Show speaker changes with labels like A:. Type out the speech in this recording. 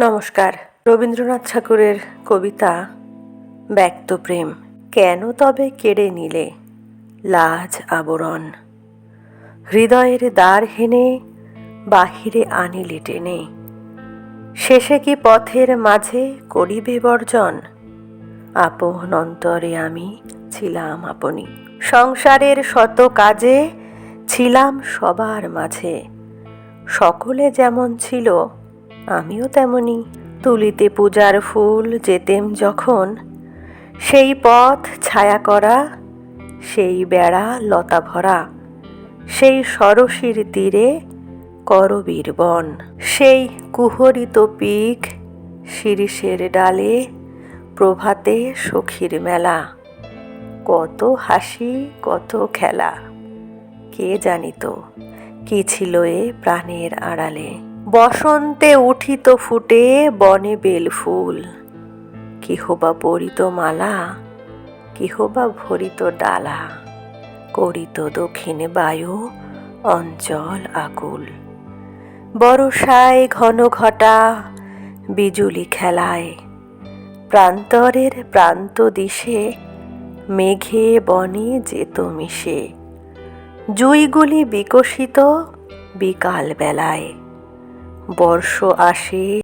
A: নমস্কার। রবীন্দ্রনাথ ঠাকুরের কবিতা ব্যক্ত প্রেম। কেন তবে কেড়ে নিলে লাজ আবরণ? হৃদয়ের দ্বার হেনে, বাহিরে আনিলে টেনে। শেষে কি পথের মাঝে করিবে বর্জন? আপন অন্তরে আমি ছিলাম আপনি। সংসারের শত কাজে ছিলাম সবার মাঝে। সকলে যেমন ছিল আমিও তেমনি তুলিতে পূজার ফুল যেতেম যখন, সেই পথ ছায়া করা, সেই বেড়া লতা ভরা, সেই সরসীর তীরে করবীর বন, সেই কুহরিত পিক শিরিষের ডালে প্রভাতে সখীর মেলা। কত হাসি, কত খেলা, কে জানিত, কি ছিল এ প্রাণের আড়ালে। বসন্তে উঠিত ফুটে বনে বেল ফুল। কিহবা পরিত মালা কিহবা ভরিত ডালা, করিত দক্ষিণে বায়ু, অঞ্চল আকুল। বরষায় ঘন ঘটা বিজুলি খেলায়, প্রান্তরের প্রান্ত দিশে মেঘে বনে যেত মিশে। জুইগুলি বিকশিত বিকাল বেলায় বর্ষ আসে